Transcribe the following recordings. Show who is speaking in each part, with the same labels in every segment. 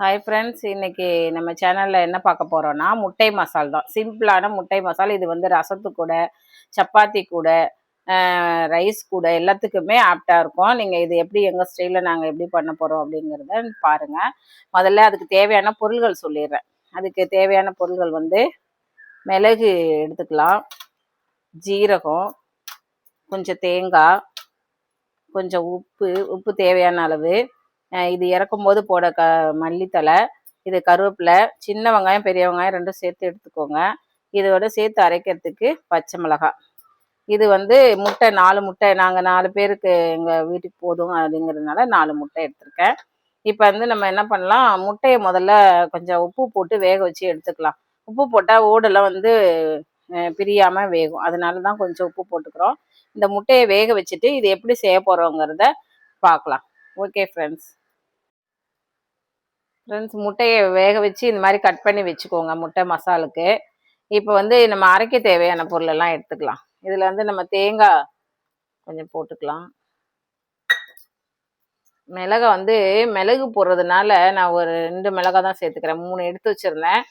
Speaker 1: Hi friends இன்னைக்கு நம்ம சேனலில் என்ன பார்க்க போகிறோன்னா முட்டை மசால் தான். சிம்பிளான முட்டை மசால். இது வந்து ரசத்து கூட சப்பாத்தி கூட ரைஸ் கூட எல்லாத்துக்குமே ஆப்டாக இருக்கும். நீங்கள் இது எப்படி எங்கள் ஸ்டைலில் நாங்கள் எப்படி பண்ண போகிறோம் அப்படிங்கிறத பாருங்கள் முதல்ல அதுக்கு தேவையான பொருள்கள் சொல்லிடுறேன். அதுக்கு தேவையான பொருள்கள் வந்து மிளகு எடுத்துக்கலாம். ஜீரகம் கொஞ்சம் தேங்காய் கொஞ்சம் உப்பு உப்பு தேவையான அளவு. இது இது இறக்கும்போது போட க மல்லித்தலை இது கருவேப்பிலை சின்ன வெங்காயம் பெரிய வெங்காயம் ரெண்டும் சேர்த்து எடுத்துக்கோங்க. இதோட சேர்த்து அரைக்கிறதுக்கு பச்சை மிளகாய் இது வந்து முட்டை நாலு முட்டை. நாங்கள் நாலு பேருக்கு எங்கள் வீட்டுக்கு போதும் அப்படிங்கிறதுனால நாலு முட்டை எடுத்திருக்கேன். இப்போ வந்து நம்ம என்ன பண்ணலாம்? முட்டையை முதல்ல கொஞ்சம் உப்பு போட்டு வேக வச்சு எடுத்துக்கலாம். உப்பு போட்டால் ஓடெல்லாம் வந்து பிரியாமல் வேகும். அதனால தான் கொஞ்சம் உப்பு போட்டுக்கிறோம். இந்த முட்டையை வேக வச்சுட்டு இது எப்படி செய்ய போகிறோங்கிறத பார்க்கலாம். ஓகே ஃப்ரெண்ட்ஸ் ஃப்ரெண்ட்ஸ் முட்டையை வேக வச்சு இந்த மாதிரி கட் பண்ணி வச்சுக்கோங்க முட்டை மசாலுக்கு. இப்போ வந்து நம்ம அரைக்க தேவையான பொருளெல்லாம் எடுத்துக்கலாம். இதில் வந்து நம்ம தேங்காய் கொஞ்சம் போட்டுக்கலாம். மிளகா வந்து மிளகு போடுறதுனால நான் ஒரு ரெண்டு மிளகா தான் சேர்த்துக்கிறேன். மூணு எடுத்து வச்சுருந்தேன்.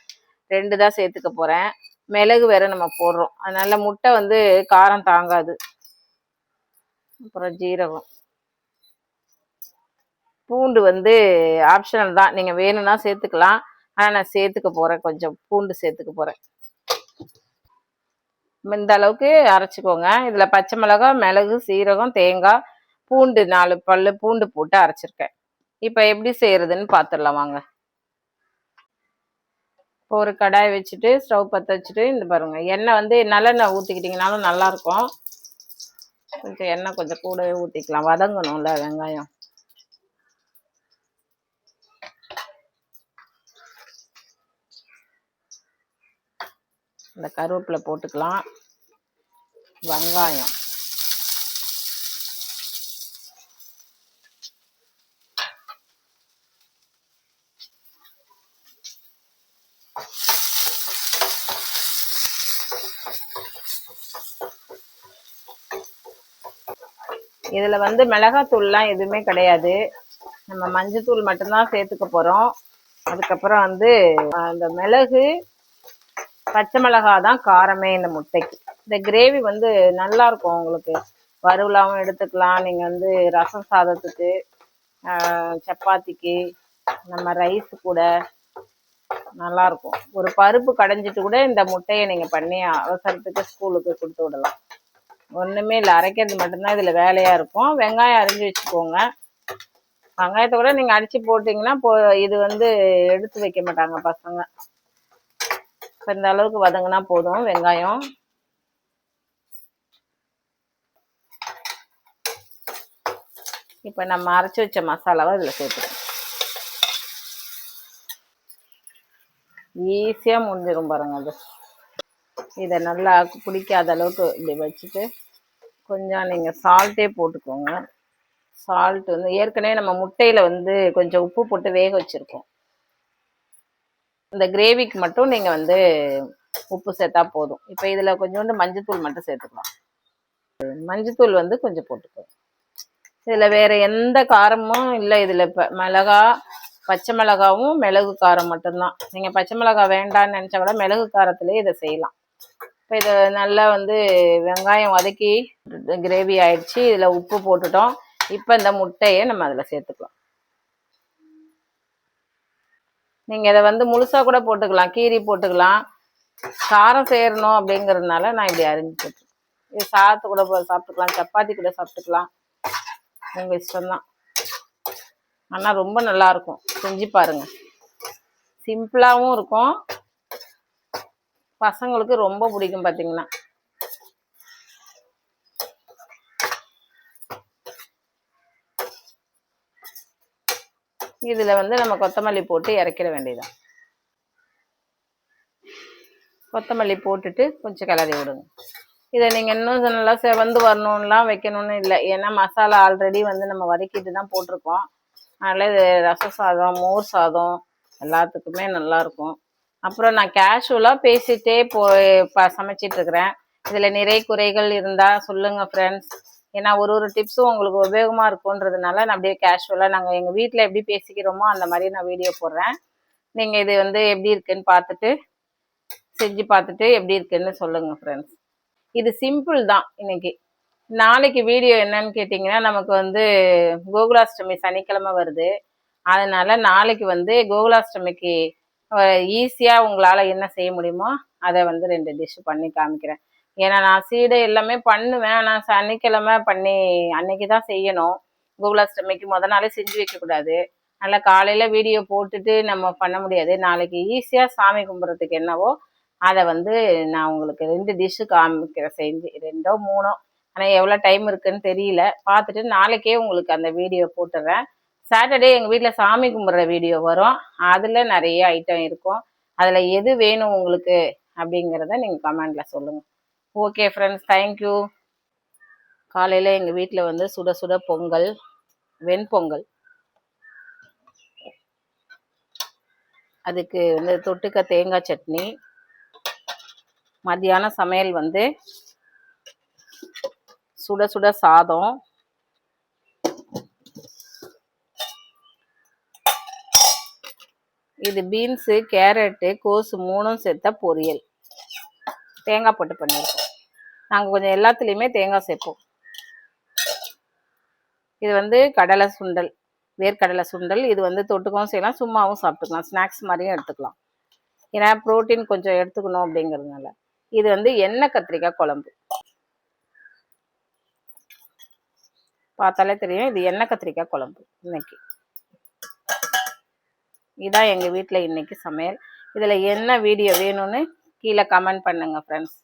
Speaker 1: ரெண்டு தான் சேர்த்துக்க போகிறேன் மிளகு வேற நம்ம போடுறோம். அதனால முட்டை வந்து காரம் தாங்காது. அப்புறம் ஜீரகம். பூண்டு வந்து ஆப்ஷனல் தான். நீங்கள் வேணும்னா சேர்த்துக்கலாம். ஆனால் நான் சேர்த்துக்க போகிறேன் கொஞ்சம் பூண்டு சேர்த்துக்க போகிறேன் இந்த அளவுக்கு அரைச்சிக்கோங்க. இதில் பச்சை மிளகாய் மிளகு சீரகம் தேங்காய் பூண்டு நாலு பல் பூண்டு போட்டு அரைச்சிருக்கேன். இப்போ எப்படி செய்யறதுன்னு பார்த்துடலாம் வாங்க. இப்போ ஒரு கடாய் வச்சுட்டு ஸ்டவ் பற்ற வச்சுட்டு இந்த பாருங்க. எண்ணெய் வந்து நல்லெண்ணெய் ஊற்றிக்கிட்டிங்கனாலும் நல்லாயிருக்கும் கொஞ்சம் எண்ணெய் கொஞ்சம் கூடவே ஊற்றிக்கலாம் வதங்கணும்ல வெங்காயம். இந்த கருவேப்பிலை போட்டுக்கலாம். வெங்காயம். இதில் வந்து மிளகாத்தூள்லாம் எதுவுமே கிடையாது. நம்ம மஞ்சத்தூள் மட்டும்தான் சேர்த்துக்க போறோம். அதுக்கப்புறம் வந்து அந்த மிளகு பச்சை மிளகா தான் காரமே இந்த முட்டைக்கு. இந்த கிரேவி வந்து நல்லா இருக்கும் உங்களுக்கு. வறுவலாகவும் எடுத்துக்கலாம். நீங்கள் வந்து ரசம் சாதத்துக்கு சப்பாத்திக்கு நம்ம ரைஸ் கூட நல்லா இருக்கும் ஒரு பருப்பு கடைஞ்சிட்டு கூட இந்த முட்டையை நீங்கள் பண்ணி அவசரத்துக்கு ஸ்கூலுக்கு கொடுத்து விடலாம். ஒன்றுமே இல்லை. அரைக்கிறது மட்டும்தான் இதில் வேலையாக இருக்கும். வெங்காயம் அரிஞ்சு வச்சுக்கோங்க. வெங்காயத்தை கூட நீங்கள் அடித்து போட்டிங்கன்னா போ இது வந்து எடுத்து வைக்க மாட்டாங்க பசங்க. இப்போ இந்த அளவுக்கு வதங்கினா போதும். வெங்காயம். இப்போ நம்ம அரைச்சி வச்ச மசாலாவை இதில் சேர்த்துக்கணும். ஈஸியாக முடிஞ்சிடும் பாருங்க அது. இதை நல்லா பிடிக்காத அளவுக்கு இப்படி வச்சுட்டு கொஞ்சம் நீங்கள் சால்ட்டே போட்டுக்கோங்க. சால்ட் வந்து ஏற்கனவே நம்ம முட்டையில் வந்து கொஞ்சம் உப்பு போட்டு வேக வச்சுருக்கோம். இந்த கிரேவிக்கு மட்டும் நீங்கள் வந்து உப்பு சேர்த்தா போதும். இப்போ இதில் கொஞ்சோண்டு மஞ்சத்தூள் மட்டும் சேர்த்துக்கலாம். மஞ்சத்தூள் வந்து கொஞ்சம் போட்டுக்கோங்க. இதில் வேற எந்த காரமும் இல்லை. இதில் இப்போ மிளகா பச்சை மிளகாவும் மிளகு காரம் மட்டும்தான். நீங்கள் பச்சை மிளகா வேண்டாம்னு நினச்சா கூட மிளகு காரத்துலேயே இதை செய்யலாம். இப்போ இதை நல்லா வந்து வெங்காயம் வதக்கி கிரேவி ஆயிடுச்சு. இதில் உப்பு போட்டுட்டோம். இப்போ இந்த முட்டையை நம்ம அதில் சேர்த்துக்கலாம். நீங்கள் இதை வந்து முழுசாக கூட போட்டுக்கலாம் கீரி போட்டுக்கலாம். காரம் சேரணும் அப்படிங்கிறதுனால நான் இப்படி அரிஞ்சு போட்டுருக்கேன். இது சாதத்து கூட சாப்பிட்டுக்கலாம் சப்பாத்தி கூட சாப்பிட்டுக்கலாம். உங்கள் இஷ்டம்தான். ஆனால் ரொம்ப நல்லா இருக்கும். செஞ்சு பாருங்க. சிம்பிளாகவும் இருக்கும். பசங்களுக்கு ரொம்ப பிடிக்கும் பார்த்தீங்கன்னா இதில் வந்து நம்ம கொத்தமல்லி போட்டு இறக்கிட வேண்டியதான் கொத்தமல்லி போட்டுட்டு கொஞ்சம் கிளறி விடுங்க. இதை நீங்கள் இன்னும் நல்லா செவந்து வரணும்லாம் வைக்கணும்னு இல்லை. ஏன்னா மசாலா ஆல்ரெடி வந்து நம்ம வதக்கிட்டு தான் போட்டிருக்கோம். அதனால் இது ரச சாதம் மோர் சாதம் எல்லாத்துக்குமே நல்லா இருக்கும். அப்புறம் நான் கேஷுவலாக பேசிட்டே போய் ப சமைச்சிட்டு இருக்கிறேன். இதில் நிறை குறைகள் இருந்தால் சொல்லுங்கள் ஃப்ரெண்ட்ஸ் ஏன்னா ஒரு ஒரு டிப்ஸும் உங்களுக்கு உபயோகமாக இருக்குன்றதுனால நான் அப்படியே கேஷுவலாக நாங்கள் எங்கள் வீட்டில் எப்படி பேசிக்கிறோமோ அந்த மாதிரி நான் வீடியோ போடுறேன். நீங்கள் இது வந்து எப்படி இருக்குன்னு பார்த்துட்டு செஞ்சு பார்த்துட்டு எப்படி இருக்குன்னு சொல்லுங்கள் ஃப்ரெண்ட்ஸ் இது சிம்பிள் தான் இன்னைக்கு. நாளைக்கு வீடியோ என்னன்னு கேட்டிங்கன்னா நமக்கு வந்து கோகுலாஷ்டமி சனிக்கிழமை வருது. அதனால் நாளைக்கு வந்து கோகுலாஷ்டமிக்கு ஈஸியாக உங்களால் என்ன செய்ய முடியுமோ அதை வந்து ரெண்டு டிஷ் பண்ணி காமிக்கிறேன். ஏன்னா நான் சீடை எல்லாமே பண்ணுவேன். ஆனால் சனிக்கிழமை பண்ணி அன்னைக்கு தான் செய்யணும். கோகுலாஷ்டமிக்கு முத நாளே செஞ்சு வைக்கக்கூடாது. நல்லா காலையில் வீடியோ போட்டுட்டு நம்ம பண்ண முடியாது. நாளைக்கு ஈஸியாக சாமி கும்பிட்றதுக்கு என்னவோ அதை வந்து நான் உங்களுக்கு ரெண்டு டிஷ்ஷு காமிக்கிறேன். செஞ்சு ரெண்டோ மூணோ. ஆனால் எவ்வளோ டைம் இருக்குன்னு தெரியல. பார்த்துட்டு நாளைக்கே உங்களுக்கு அந்த வீடியோ போட்டுடுறேன் சாட்டர்டே எங்கள் வீட்டில் சாமி கும்பிட்ற வீடியோ வரும். அதில் நிறைய ஐட்டம் இருக்கும். அதில் எது வேணும் உங்களுக்கு அப்படிங்கிறத நீங்கள் கமெண்டில் சொல்லுங்கள் ஓகே ஃப்ரெண்ட்ஸ் தேங்க்யூ காலையில் எங்கள் வீட்டில் வந்து சுட சுட பொங்கல் வெண்பொங்கல். அதுக்கு வந்து தொட்டுக்க தேங்காய் சட்னி. மதியான சமையல் வந்து சுட சுட சாதம். இது பீன்ஸு கேரட்டு கோஸு மூணும் சேர்த்த பொரியல். தேங்காய் போட்டு பண்ணியிருக்கோம் நாங்கள் கொஞ்சம் எல்லாத்துலேயுமே தேங்காய் சேர்ப்போம். இது வந்து கடலை சுண்டல் வேர்க்கடலை சுண்டல். இது வந்து தொட்டுக்கவும் செய்யலாம் சும்மாவும் சாப்பிட்டுக்கலாம். ஸ்நாக்ஸ் மாதிரியும் எடுத்துக்கலாம். ஏன்னா ப்ரோட்டீன் கொஞ்சம் எடுத்துக்கணும் அப்படிங்கிறதுனால. இது வந்து எண்ணெய் கத்திரிக்காய் குழம்பு. பார்த்தாலே தெரியும் இது எண்ணெய் கத்திரிக்காய் குழம்பு இன்னைக்கு. இதான் எங்கள் வீட்டில் இன்னைக்கு சமையல். இதில் என்ன வீடியோ வேணும்னு கீழே கமெண்ட் பண்ணுங்கள் ஃப்ரெண்ட்ஸ்